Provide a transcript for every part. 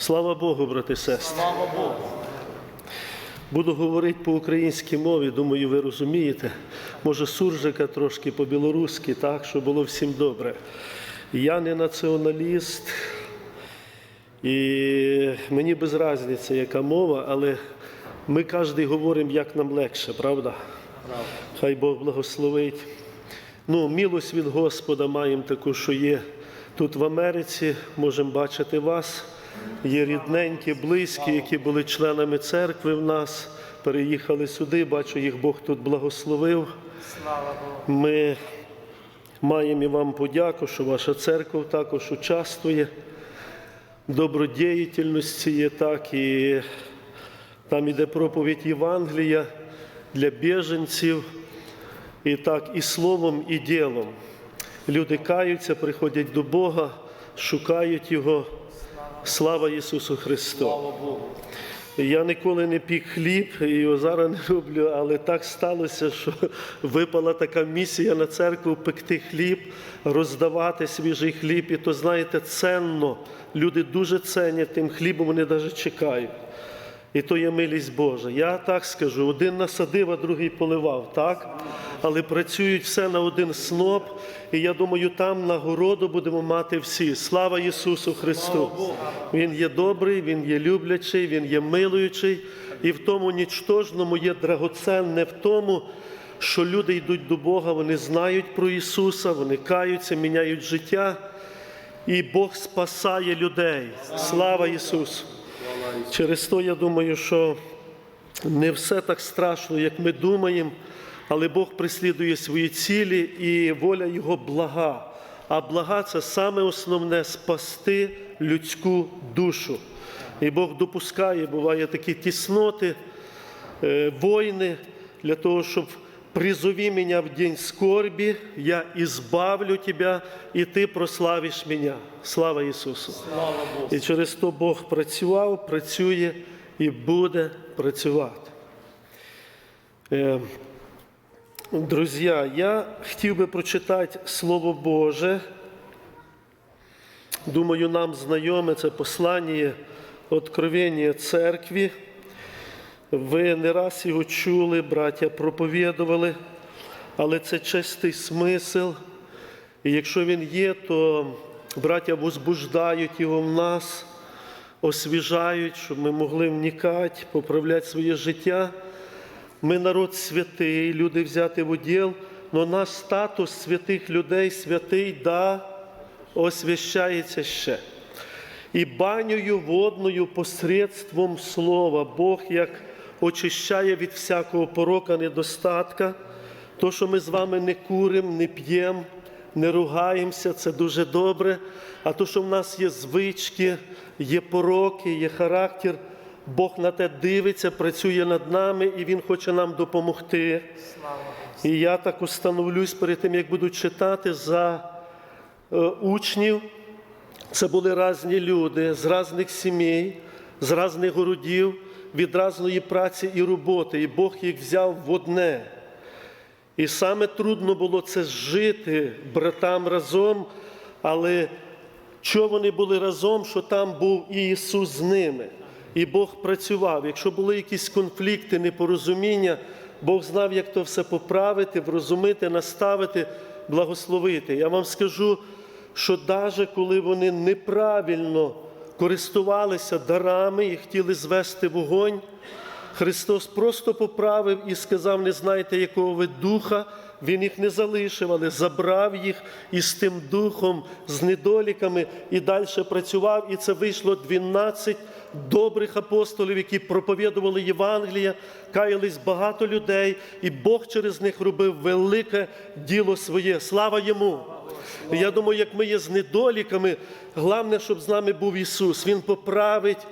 Слава Богу, брати і сестри. Слава Богу. Буду говорити по українській мові, думаю, ви розумієте. Може, суржика трошки по-білоруськи, так, щоб було всім добре. Я не націоналіст, і мені без різниці, яка мова, але ми кожен говоримо, як нам легше, правда? Хай Бог благословить. Ну, милость від Господа маємо таку, що є тут в Америці, можемо бачити вас. Є рідненькі, близькі, які були членами церкви в нас, переїхали сюди, бачу, їх Бог тут благословив. Ми маємо і вам подяку, що ваша церква також участвує. Добродіяльності є так, і там іде проповідь Євангелія для біженців, і так, і словом, і ділом. Люди каються, приходять до Бога, шукають Його. Слава Ісусу Христу! Слава Богу. Я ніколи не пік хліб, і його зараз не роблю, але так сталося, що випала така місія на церкву пекти хліб, роздавати свіжий хліб. І то, знаєте, ценно. Люди дуже ценять тим хлібом, вони навіть чекають. І то є милість Божа. Я так скажу: один насадив, а другий поливав, так? Але працюють все на один сноп, і я думаю, там нагороду будемо мати всі. Слава Ісусу Христу! Він є добрий, Він є люблячий, Він є милуючий, і в тому нічтожному є драгоценне в тому, що люди йдуть до Бога, вони знають про Ісуса, вони каються, міняють життя, і Бог спасає людей. Слава Ісусу! Через то я думаю, що не все так страшно, як ми думаємо, але Бог преслідує свої цілі і воля Його блага. А блага це саме основне спасти людську душу. І Бог допускає, буває такі тісноти, е, війни для того, щоб призови мене в день скорбі, я избавлю тебе, і ти прославиш мене. Слава Ісусу! Слава Богу. І через то Бог працював, працює і буде працювати. Друзі, я хотів би прочитати Слово Боже. Думаю, нам знайоме це послання Откровення церкві. Ви не раз його чули, браття проповідували, але це чистий смисл. І якщо він є, то браття возбуждають його в нас, освіжають, щоб ми могли вникати, поправляти своє життя. Ми народ святий, люди взяти в уділ, але наш статус святих людей, святий, да, освящається ще. І банею водною посредством слова Бог як очищає від всякого порока, недостатка. То, що ми з вами не куримо, не п'ємо, не ругаємося, це дуже добре. А то, що в нас є звички, є пороки, є характер, Бог на те дивиться, працює над нами і Він хоче нам допомогти. І я так установлюсь перед тим, як буду читати за е, учнів. Це були різні люди з різних сімей, з різних городів, від різної праці і роботи. І Бог їх взяв в одне. І саме трудно було це жити братам разом, але що вони були разом, що там був і Ісус з ними. І Бог працював. Якщо були якісь конфлікти, непорозуміння, Бог знав, як то все поправити, врозумити, наставити, благословити. Я вам скажу, що навіть коли вони неправильно користувалися дарами і хотіли звести вогонь, Христос просто поправив і сказав: не знаєте, якого ви духа. Він їх не залишив, але забрав їх із тим духом, з недоліками і далі працював. І це вийшло 12 добрих апостолів, які проповідували Євангелія, каялись багато людей, і Бог через них робив велике діло своє. Слава йому! Я думаю, як ми є з недоліками, головне, щоб з нами був Ісус. Він поправить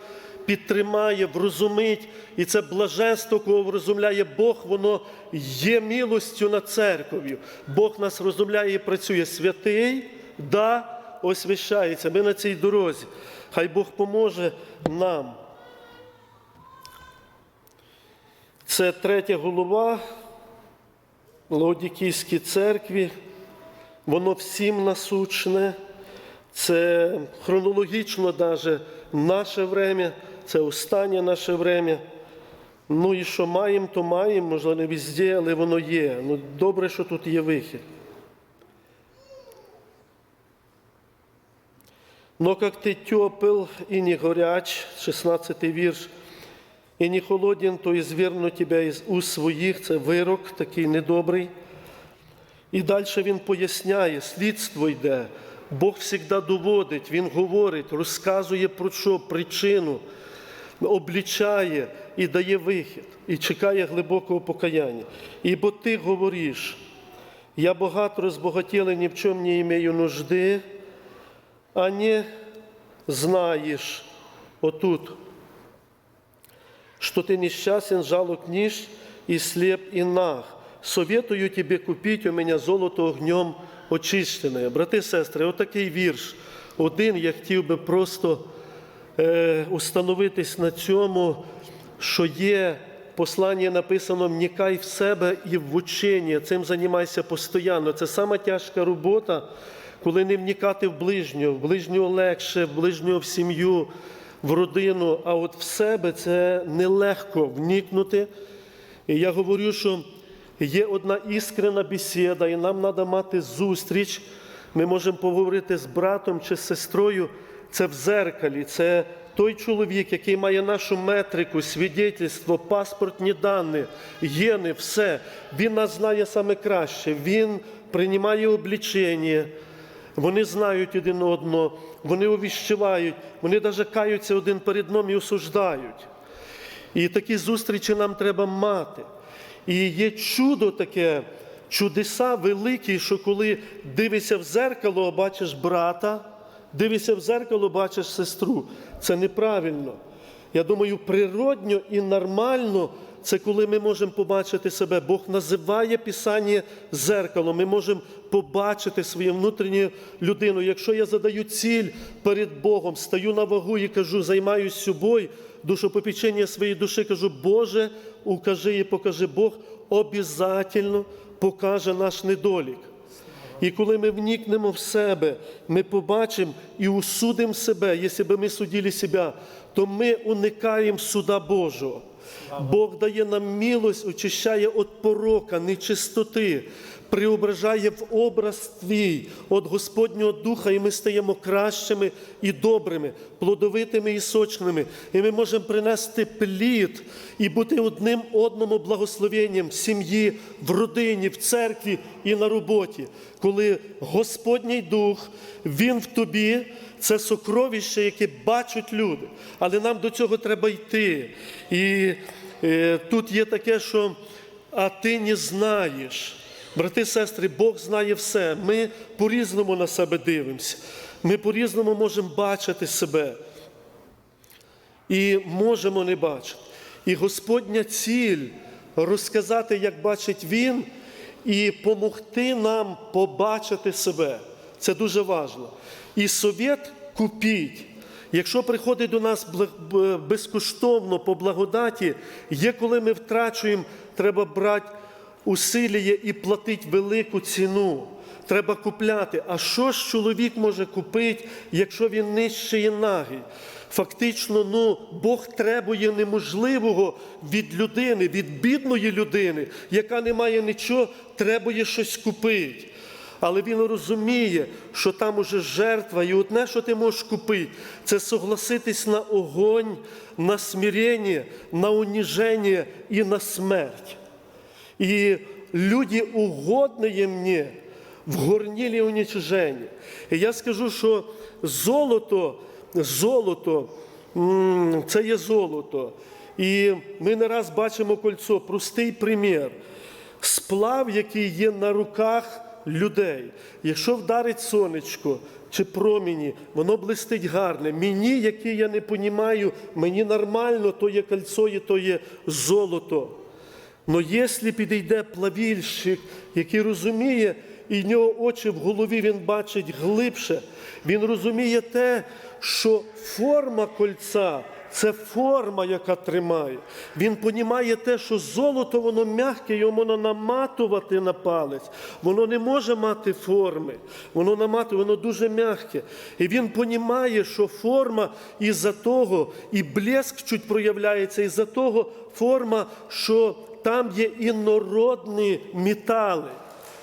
підтримає, врозумить. І це блаженство, кого врозумляє Бог, воно є милостю над церков'ю. Бог нас розумляє і працює святий, да, освящається. Ми на цій дорозі. Хай Бог поможе нам. Це третя голова Лаодікійській церкві. Воно всім насучне. Це хронологічно навіть наше время, це останнє наше время. Ну і що маємо, то маємо, можливо, не везде, але воно є. Ну, добре, що тут є вихід. Но как ты тепл и не горяч, 16 вірш, і не холоден, то изверну тебя із уст своїх, це вирок такий недобрий. І далі він поясняє, слідство йде. Бог завжди доводить, Він говорить, розказує про що, причину, облічає і дає вихід, і чекає глибокого покаяння. І бо ти говориш, я багато розбогатіла, ні в чому не імею нужди, а не знаєш отут, что ты несчастен, жалок ниж и слеп и наг. Советую тебе купить у мене золото огнем очищене. Брати і сестри, отакий вірш. Один я хотів би просто е, установитись на цьому, що є послання написано «Вникай в себе і в учення, цим займайся постійно. Це сама тяжка робота, коли не вникати в ближнього, в ближнього легше, в ближнього в сім'ю, в родину, а от в себе це нелегко вникнути. І я говорю, що є одна іскрена бесіда, і нам треба мати зустріч. Ми можемо поговорити з братом чи з сестрою. Це в зеркалі, це той чоловік, який має нашу метрику, свідетельство, паспортні дані, гени, все. Він нас знає саме краще. Він приймає облічення. Вони знають один одного, вони увіщувають, вони навіть каються один перед одним і осуждають. І такі зустрічі нам треба мати. І є чудо таке, чудеса великі, що коли дивишся в зеркало, бачиш брата, дивишся в зеркало, бачиш сестру. Це неправильно. Я думаю, природньо і нормально це коли ми можемо побачити себе. Бог називає Писання зеркалом. Ми можемо побачити свою внутрішню людину. Якщо я задаю ціль перед Богом, стаю на вагу і кажу, займаюсь собою, душопопічення своєї душі, кажу, Боже, укажи і покажи Бог, обязательно покаже наш недолік. І коли ми вникнемо в себе, ми побачимо і усудимо себе, якщо б ми судили себе, то ми уникаємо суда Божого. Бог дає нам милость, очищає від порока, нечистоти, преображає в образ твій від Господнього Духа, і ми стаємо кращими і добрими, плодовитими і сочними. І ми можемо принести плід і бути одним одному благословенням в сім'ї, в родині, в церкві і на роботі. Коли Господній Дух, Він в тобі, це сокровище, яке бачать люди. Але нам до цього треба йти. І е, тут є таке, що а ти не знаєш. Брати, сестри, Бог знає все. Ми по-різному на себе дивимося. Ми по-різному можемо бачити себе. І можемо не бачити. І Господня ціль розказати, як бачить Він, і допомогти нам побачити себе. Це дуже важливо. І совет купіть. Якщо приходить до нас безкоштовно по благодаті, є коли ми втрачуємо, треба брати усиліє і платити велику ціну. Треба купляти. А що ж чоловік може купити, якщо він нищий нагий? Фактично, ну, Бог требує неможливого від людини, від бідної людини, яка не має нічого, требує щось купити. Але він розуміє, що там уже жертва, і одне, що ти можеш купити, це согласитись на огонь, на смирення, на уніження і на смерть. И люди угодные мне в горнилі уничиження. І я скажу, що золото, золото, це є золото. І ми не раз бачимо кольцо, простий примір. Сплав, який є на руках людей. Якщо вдарить сонечко чи проміні, воно блистить гарне. Мені, який я не понімаю, мені нормально, то є кольцо, і то є золото. Но якщо підійде плавільщик, який розуміє, і в нього очі в голові він бачить глибше, він розуміє те, що форма кольця це форма, яка тримає. Він понімає те, що золото, воно м'яке, його можна наматувати на палець. Воно не може мати форми. Воно наматує, воно дуже м'яке. І він понімає, що форма із-за того, і блеск чуть проявляється, із-за того форма, що там є інородні метали.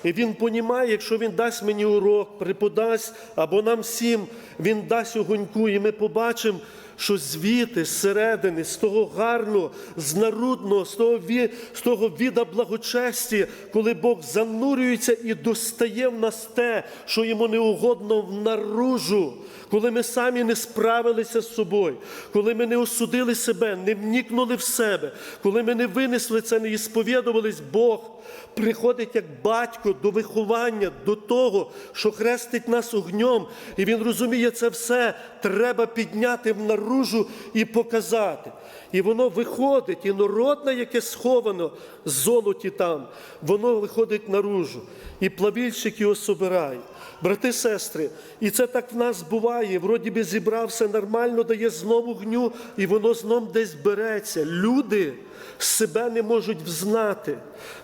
І він понімає, якщо він дасть мені урок, преподасть, або нам всім він дасть огоньку, і ми побачимо, що звідти, зсередини, з того гарного, з народного, з того, ві- з того віда благочесті, коли Бог занурюється і достає в нас те, що йому не угодно в наружу, коли ми самі не справилися з собою, коли ми не осудили себе, не вникнули в себе, коли ми не винесли це, не ісповідувались, Бог приходить як батько до виховання, до того, що хрестить нас огнем, і він розуміє, це все треба підняти в наружу і показати. І воно виходить, і народне, яке сховано золоті там, воно виходить наружу. І плавільщик його собирає. Брати, сестри, і це так в нас буває. Вроді би зібрався нормально, дає знову гню, і воно знов десь береться. Люди себе не можуть взнати.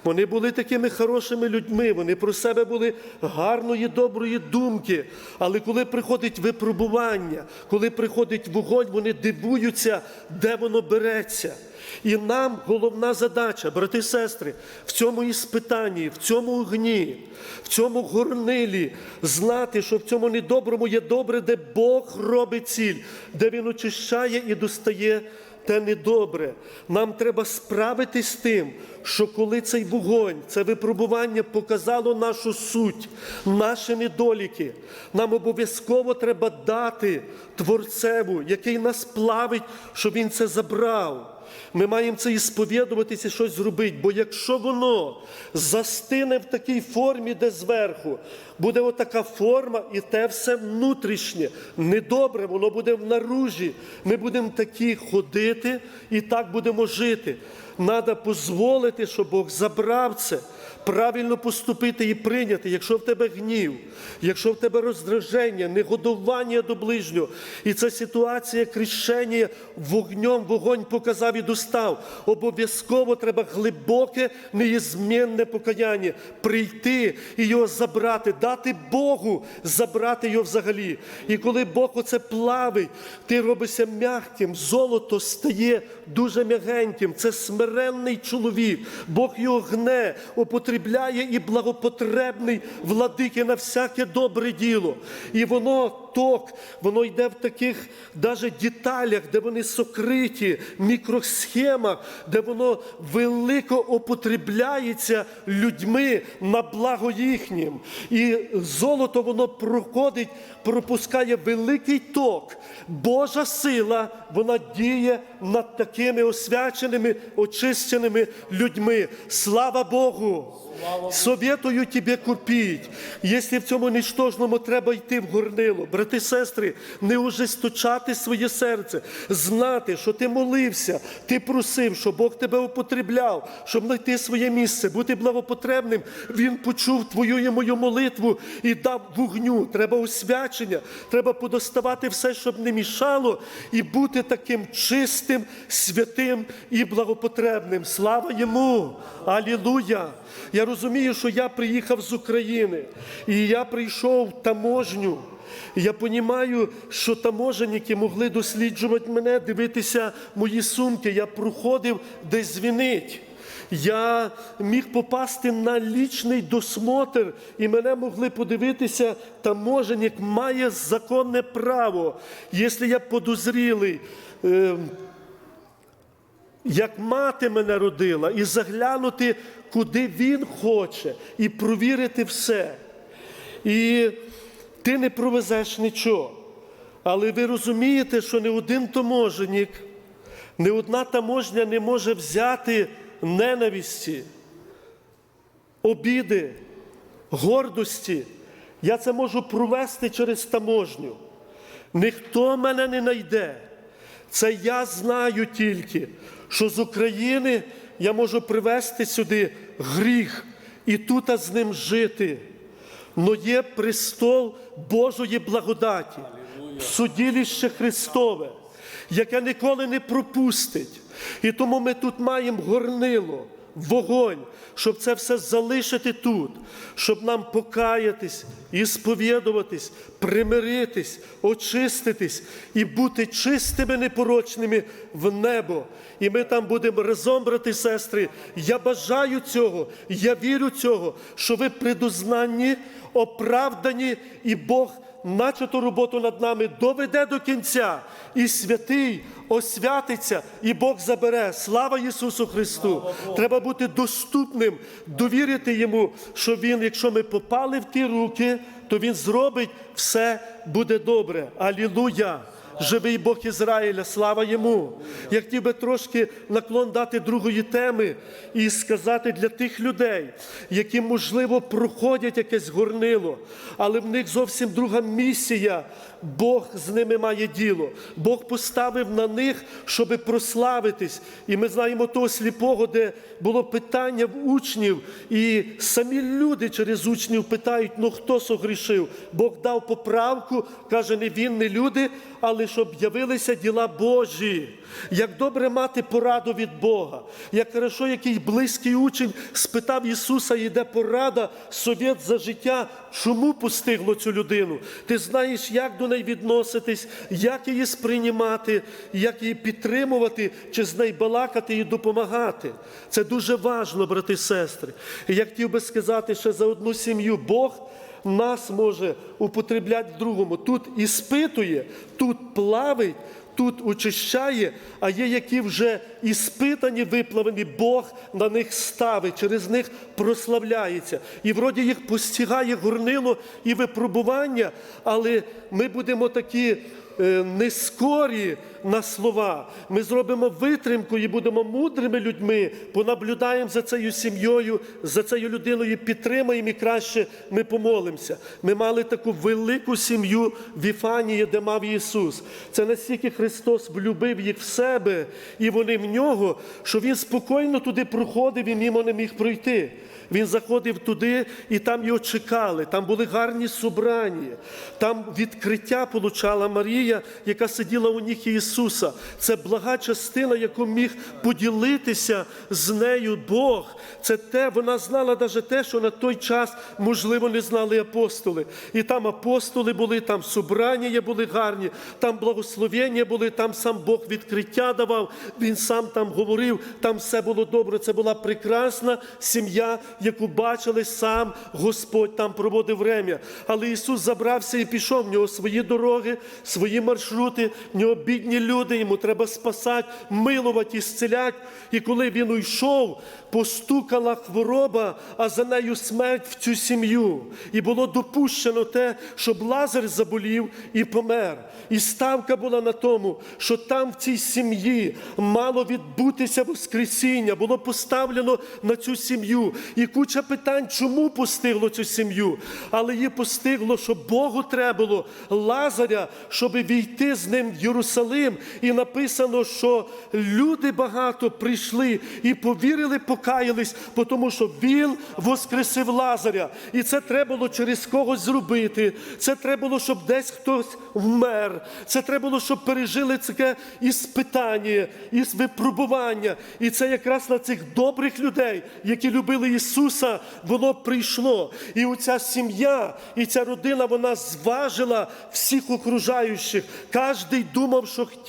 Вони були такими хорошими людьми, вони про себе були гарної, доброї думки. Але коли приходить випробування, коли приходить вогонь, вони дивуються, де воно береться. І нам головна задача, брати і сестри, в цьому іспитанні, в цьому огні, в цьому горнилі, знати, що в цьому недоброму є добре, де Бог робить ціль, де Він очищає і достає те недобре. Нам треба справитись з тим, що коли цей вогонь, це випробування показало нашу суть, наші недоліки, нам обов'язково треба дати Творцеву, який нас плавить, щоб він це забрав. Ми маємо це і сповідуватися, щось зробити. Бо якщо воно застине в такій формі, де зверху, буде отака форма, і те все внутрішнє, недобре, воно буде в наружі. Ми будемо такі ходити і так будемо жити. Треба дозволити, щоб Бог забрав це, правильно поступити і прийняти. Якщо в тебе гнів, якщо в тебе роздраження, негодування до ближнього, і ця ситуація крещення вогнем, вогонь показав і достав. Обов'язково треба глибоке, неізмінне покаяння, прийти і його забрати, дати Богу забрати його взагалі. І коли Бог оце плавить, ти робишся м'яким, золото стає дуже м'ягеньким. Це смиренний чоловік. Бог його гне, употребляє і благопотребний владики на всяке добре діло. І воно ток, воно йде в таких даже деталях, де вони сокриті, мікросхемах, де воно велико употребляється людьми на благо їхнім. І золото воно проходить, пропускає великий ток. Божа сила, вона діє над такими освяченими, очищеними людьми. Слава Богу! Советую тебе купіть. Якщо в цьому нічтожному треба йти в горнило, брати, сестри, не ужесточати своє серце, знати, що ти молився, ти просив, щоб Бог тебе употребляв, щоб знайти своє місце, бути благопотребним. Він почув твою і мою молитву і дав вогню. Треба освячення, треба подоставати все, щоб не мішало, і бути таким чистим, святим і благопотребним. Слава йому! Алілуя! Я розумію, що я приїхав з України, і я прийшов в таможню. Я розумію, що таможенники могли досліджувати мене, дивитися мої сумки. Я проходив десь дзвінить. Я міг попасти на лічний досмотр, і мене могли подивитися, таможенник має законне право, якщо я подозрілий. е, як мати мене родила, і заглянути, куди він хоче, і провірити все. І ти не провезеш нічого. Але ви розумієте, що не один таможенник, не одна таможня не може взяти ненависті, обіди, гордості. Я це можу провести через таможню. Ніхто мене не знайде. Це я знаю тільки, що з України я можу привезти сюди гріх і тут з ним жити. Но є престол Божої благодаті. судилище Христове, яке ніколи не пропустить. І тому ми тут маємо горнило, вогонь, щоб це все залишити тут, щоб нам покаятись, і сповідуватись, примиритись, очиститись і бути чистими, непорочними в небо. І ми там будемо разом, брати сестри. Я бажаю цього, я вірю цього, що ви предузнанні, оправдані, і Бог начату роботу над нами доведе до кінця, і святий освятиться, і Бог забере. Слава Ісусу Христу! Треба бути доступним, довірити Йому, що Він, якщо ми попали в ті руки, то Він зробить все буде добре. Алілуя! Живий Бог Ізраїля, слава йому. Я хотів би трошки наклон дати другої теми і сказати для тих людей, які, можливо, проходять якесь горнило, але в них зовсім друга місія. Бог з ними має діло. Бог поставив на них, щоб прославитись. І ми знаємо того сліпого, де було питання в учнів, і самі люди через учнів питають: ну хто согрішив? Бог дав поправку, каже, не він, не люди, але щоб явилися діла Божі. Як добре мати пораду від Бога, як хорошо, який близький учень спитав Ісуса, йде порада, совєт за життя, чому постигло цю людину? Ти знаєш, як до неї відноситись, як її сприймати, як її підтримувати, чи з нею балакати і допомагати. Це дуже важливо, брати і сестри. І я хотів би сказати ще за одну сім'ю Бог нас може употребляти в другому. Тут іспитує, тут плавить, тут очищає, а є які вже іспитані, виплавлені, Бог на них ставить, через них прославляється. І вроді їх постигає горнило і випробування, але ми будемо такі. е, Не скорі на слова. Ми зробимо витримку і будемо мудрими людьми, понаблюдаємо за цією сім'єю, за цією людиною, підтримаємо і краще ми помолимося. Ми мали таку велику сім'ю в Іфанії, де мав Ісус. Це настільки Христос влюбив їх в себе, і вони в нього, що Він спокійно туди проходив і мімо не міг пройти. Він заходив туди, і там його чекали. Там були гарні собрання. Там відкриття получала Марія, яка сиділа у ніг Ісуса. Це блага частина, яку міг поділитися з нею Бог. Це те, вона знала навіть те, що на той час, можливо, не знали апостоли. І там апостоли були, там собрання були гарні, там благословення були, там сам Бог відкриття давав. Він сам там говорив, там все було добре. Це була прекрасна сім'я, яку бачили сам Господь там проводив врем'я. Але Ісус забрався і пішов. В нього свої дороги, свої маршрути, в нього бідні люди, йому треба спасати, милувати, зціляти. І коли він уйшов, постукала хвороба, а за нею смерть в цю сім'ю. І було допущено те, щоб Лазар заболів і помер. І ставка була на тому, що там в цій сім'ї мало відбутися Воскресіння, було поставлено на цю сім'ю. І куча питань, чому постигло цю сім'ю. Але її постигло, що Богу треба було Лазаря, щоб війти з ним в Єрусалим. І написано, що люди багато прийшли і повірили, покаялись, тому що він воскресив Лазаря. І це треба було через когось зробити. Це треба було, щоб десь хтось вмер. Це треба було, щоб пережили таке іспитання, із випробування. І це якраз на цих добрих людей, які любили Ісуса, воно прийшло. І оця сім'я, і ця родина, вона зважила всіх окружаючих. Кожний думав, що хотів,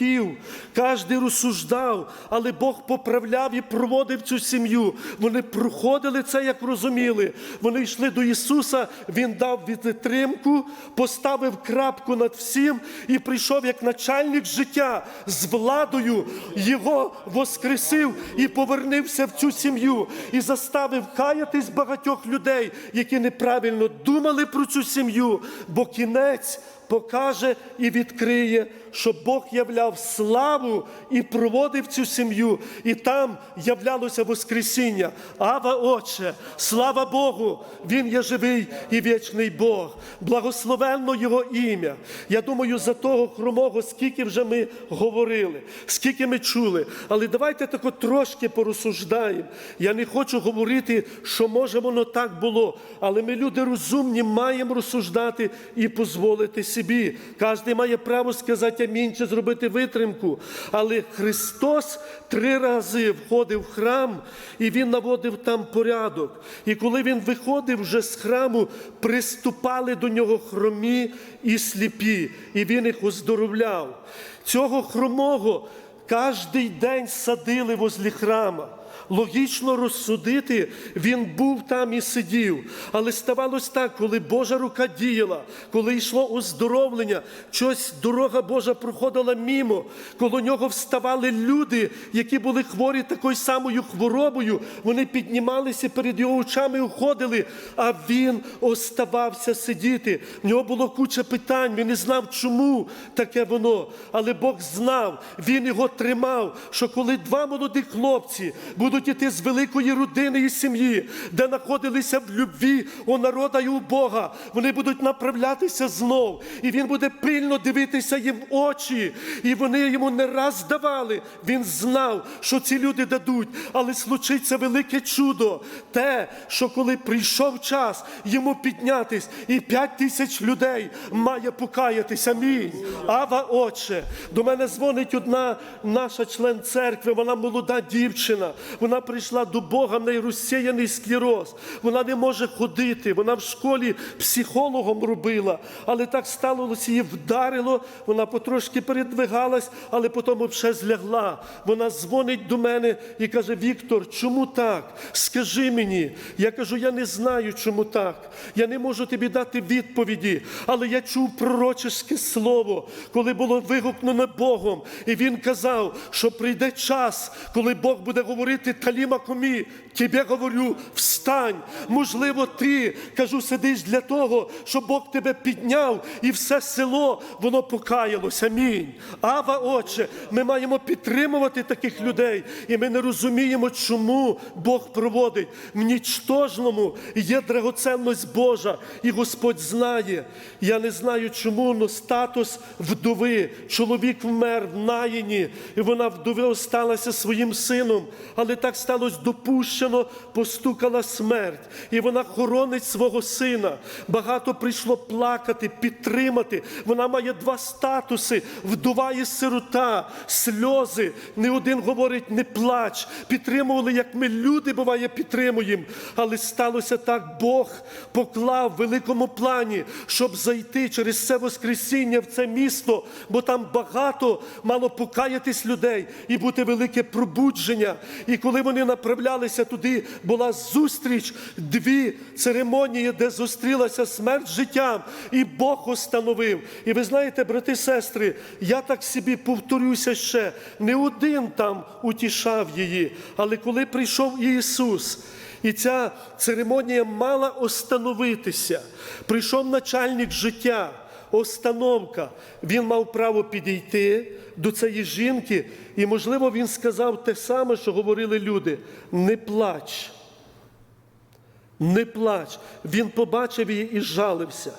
кожний розсуждав, але Бог поправляв і проводив цю сім'ю. Вони проходили це, як розуміли. Вони йшли до Ісуса, Він дав підтримку, поставив крапку над всім і прийшов як начальник життя з владою, його воскресив і повернувся в цю сім'ю і заставив каятись багатьох людей, які неправильно думали про цю сім'ю, бо кінець покаже і відкриє, що Бог являв славу і проводив цю сім'ю, і там являлося Воскресіння. Ава, Отче, слава Богу! Він є живий і вічний Бог. Благословенно Його ім'я. Я думаю, за того хромого, скільки вже ми говорили, скільки ми чули. Але давайте тако трошки порозсуждаємо. Я не хочу говорити, що може воно так було, але ми люди розумні, маємо розсуждати і дозволити собі. Кожен має право сказати амінь чи зробити витримку. Але Христос три рази входив в храм і Він наводив там порядок. І коли Він виходив вже з храму, приступали до нього хромі і сліпі, і Він їх оздоровляв. Цього хромого кожний день садили возле храма. Логічно розсудити, він був там і сидів. Але ставалось так, коли Божа рука діяла, коли йшло оздоровлення, щось дорога Божа проходила мімо, коло нього вставали люди, які були хворі такою самою хворобою. Вони піднімалися перед його очами, уходили, а він оставався сидіти. В нього було куча питань. Він не знав, чому таке воно. Але Бог знав, він його тримав. Що коли два молоді хлопці будуть іти з великої родини і сім'ї, де знаходилися в любві у народа і у Бога, вони будуть направлятися знов, і він буде пильно дивитися їм в очі. І вони йому не раз давали. Він знав, що ці люди дадуть, але случиться велике чудо. Те, що коли прийшов час йому піднятись, і п'ять тисяч людей має покаятися. Амінь. Ава, Отче, до мене дзвонить одна наша член церкви, вона молода дівчина. Вона прийшла до Бога, в неї розсіяний склероз. Вона не може ходити. Вона в школі психологом робила, але так сталося, її вдарило. Вона потрошки передвигалась, але потім вже злягла. Вона дзвонить до мене і каже: Віктор, чому так? Скажи мені. Я кажу, я не знаю, чому так. Я не можу тобі дати відповіді, але я чув пророчеське слово, коли було вигукнено Богом, і він казав, що прийде час, коли Бог буде говорити Таліма комі, тебе говорю, встань. Можливо, ти кажу, сидиш для того, щоб Бог тебе підняв, і все село воно покаялося. Амінь. Ава, Отче, ми маємо підтримувати таких людей, і ми не розуміємо, чому Бог проводить. В нічтожному є драгоценність Божа, і Господь знає. Я не знаю, чому, але статус вдови. Чоловік вмер в наїні, і вона вдови осталася своїм сином. Але так сталося допущено, постукала смерть, і вона хоронить свого сина. Багато прийшло плакати, підтримати. Вона має два статуси: вдова і сирота, сльози. Не один говорить, не плач. Підтримували, як ми люди буває, підтримуємо. Але сталося так, Бог поклав в великому плані, щоб зайти через це Воскресіння в це місто, бо там багато мало покаятись людей і бути велике пробудження. І коли вони направлялися туди, була зустріч, дві церемонії, де зустрілася смерть з життям, і Бог установив. І ви знаєте, брати сестри, я так собі повторюся ще, не один там утішав її, але коли прийшов Ісус. І ця церемонія мала остановитися. Прийшов начальник життя, остановка. Він мав право підійти до цієї жінки, і, можливо, він сказав те саме, що говорили люди: не плач. Не плач. Він побачив її і жалився.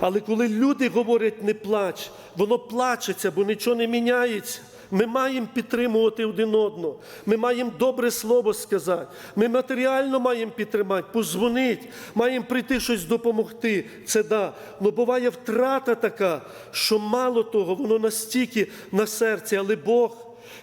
Але коли люди говорять не плач, воно плачеться, бо нічого не міняється. Ми маємо підтримувати один одного. Ми маємо добре слово сказати. Ми матеріально маємо підтримати, позвонити, маємо прийти щось допомогти. Це да. Але буває втрата така, що мало того, воно настільки на серці, але Бог,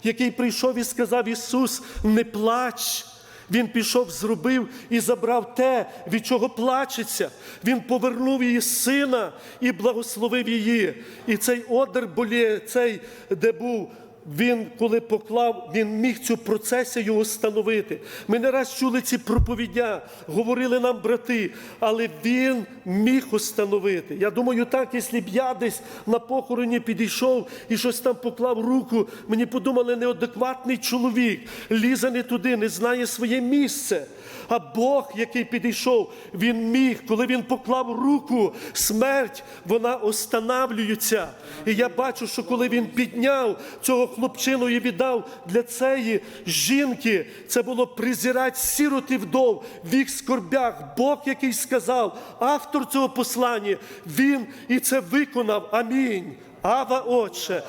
який прийшов і сказав Ісус, не плач. Він пішов, зробив і забрав те, від чого плачеться. Він повернув її сина і благословив її. І цей одер боліє, цей, де був. Він, коли поклав, він міг цю процесію установити. Ми не раз чули ці проповідя, говорили нам брати, але він міг установити. Я думаю, так, якщо б я десь на похороні підійшов і щось там поклав руку, мені подумали, неадекватний чоловік, лізе не туди, не знає своє місце. А Бог, який підійшов, він міг, коли він поклав руку, смерть, вона останавлюється. І я бачу, що коли він підняв цього хлопчину і віддав для цієї жінки, це було призирать сіроти вдов в їх скорбях. Бог, який сказав, автор цього послання, він і це виконав. Амінь. Ава, Отче,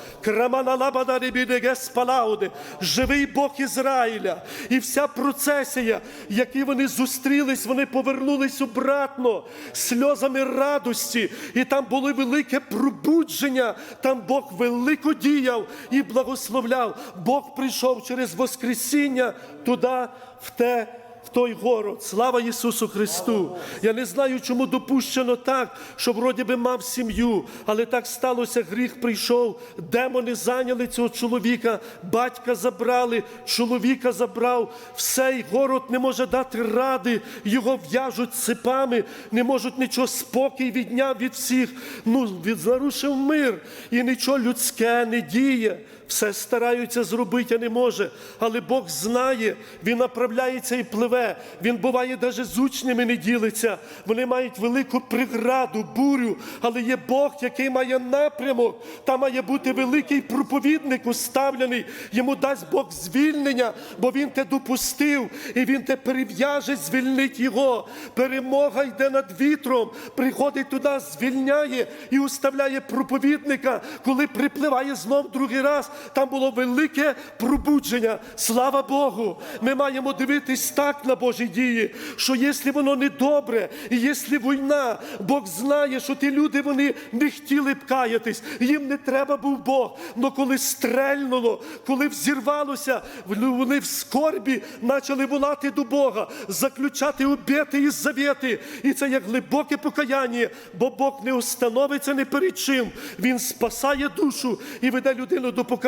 Спалауди, живий Бог Ізраїля, і вся процесія, які вони зустрілись, вони повернулись обратно сльозами радості, і там було велике пробудження, там Бог велико діяв і благословляв. Бог прийшов через Воскресіння туди, в те той город. Слава Ісусу Христу! Я не знаю, чому допущено так, що вроді би мав сім'ю, але так сталося, гріх прийшов, демони зайняли цього чоловіка, батька забрали, чоловіка забрав, все, і город не може дати ради, його в'яжуть цепами, не можуть нічого спокій відняв від всіх. Ну, від зарушив мир, і нічого людське не діє. Все стараються зробити, а не може. Але Бог знає, Він направляється і пливе. Він буває навіть з учнями не ділиться. Вони мають велику преграду, бурю, але є Бог, який має напрямок. Там має бути великий проповідник уставлений. Йому дасть Бог звільнення, бо він те допустив, і він те перев'яже, звільнить його. Перемога йде над вітром, приходить туди, звільняє і уставляє проповідника, коли припливає знов другий раз. Там було велике пробудження. Слава Богу! Ми маємо дивитись так на Божі дії, що якщо воно не добре, і якщо війна, Бог знає, що ті люди вони не хотіли б каятись, їм не треба був Бог. Но коли стрельнуло, коли взірвалося, вони в скорбі почали волати до Бога, заключати обети і завіти. І це як глибоке покаяння, бо Бог не установиться ні перед чим. Він спасає душу і веде людину до покаяння.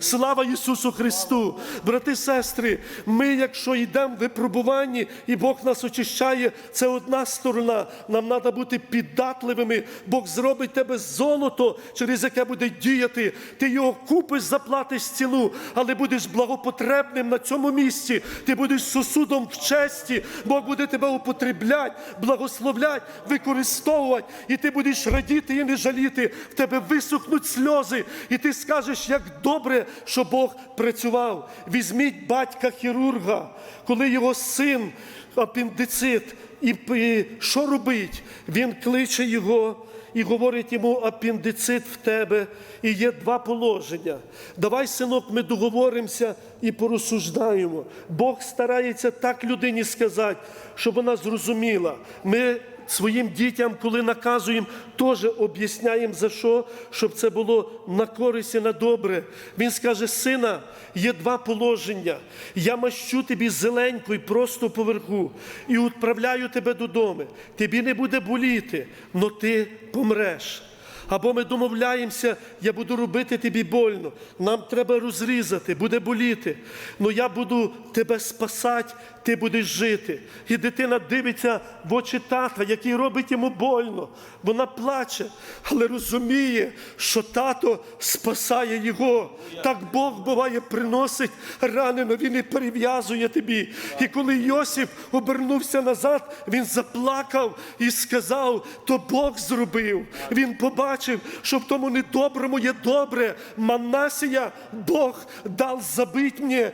Слава Ісусу Христу! Брати, сестри, ми, якщо йдемо в випробуванні, і Бог нас очищає, це одна сторона. Нам треба бути піддатливими. Бог зробить тебе золото, через яке буде діяти. Ти його купиш, заплатиш ціну, але будеш благопотребним на цьому місці. Ти будеш сосудом в честі. Бог буде тебе употребляти, благословляти, використовувати, і ти будеш радіти і не жаліти. В тебе висохнуть сльози, і ти скажеш, як добре, що Бог працював. Візьміть батька хірурга, коли його син апендицит, і, і що робить? Він кличе його. І говорить йому апендицит в тебе, і є два положення. Давай, синок, ми договоримося і порозсуждаємо. Бог старається так людині сказати, щоб вона зрозуміла. Ми своїм дітям, коли наказуємо, теж об'ясняємо за що, щоб це було на користь і на добре. Він скаже: сина, є два положення. Я мащу тобі зеленькою просто поверху і відправляю тебе додому. Тобі не буде боліти, но ти помреш. Або ми домовляємося, я буду робити тобі больно. Нам треба розрізати, буде боліти. Ну я буду тебе спасати, ти будеш жити. І дитина дивиться в очі тата, який робить йому больно. Вона плаче, але розуміє, що тато спасає його. Так Бог буває, приносить ранено, він і перев'язує тобі. І коли Йосиф обернувся назад, він заплакав і сказав: то Бог зробив. Він побачив, що в тому недоброму є добре. Манасія Бог дав забить мені.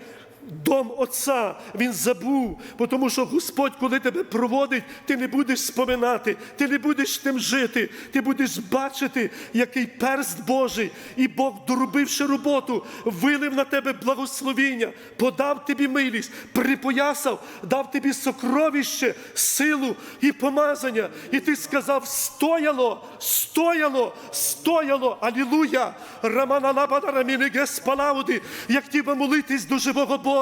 Дом Отця він забув, тому що Господь, коли тебе проводить, ти не будеш споминати, ти не будеш тим жити, ти будеш бачити, який перст Божий, і Бог, доробивши роботу, вилив на тебе благословіння, подав тобі милість, припоясав, дав тобі сокровище, силу і помазання. І ти сказав: стояло, стояло, стояло, алілуя! Рамана лабада рамінеге спалауди, як тебе молитись до живого Бога.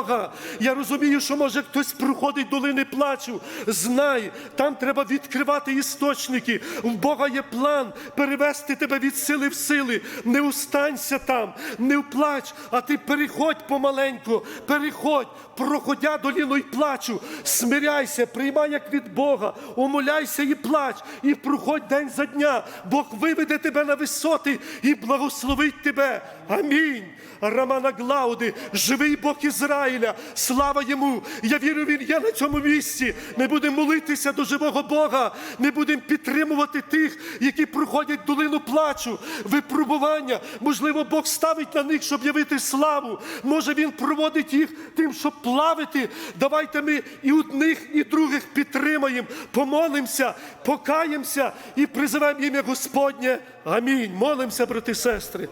Я розумію, що може хтось проходить долини плачу. Знай, там треба відкривати істочники. В Бога є план перевести тебе від сили в сили. Не устанься там, не вплач, а ти переходь помаленьку, переходь, проходя доліну й плачу. Смиряйся, приймай як від Бога, умоляйся і плач, і проходь день за дня. Бог виведе тебе на висоти і благословить тебе. Амінь. Романа Глауди, живий Бог Ізраїля, слава йому. Я вірю, він є на цьому місці. Ми будемо молитися до живого Бога. Ми будемо підтримувати тих, які проходять долину плачу, випробування. Можливо, Бог ставить на них, щоб явити славу. Може, Він проводить їх тим, щоб плавити. Давайте ми і одних, і других підтримаємо, помолимося, покаємося і призиваємо ім'я Господнє. Амінь. Молимося, брати і сестри.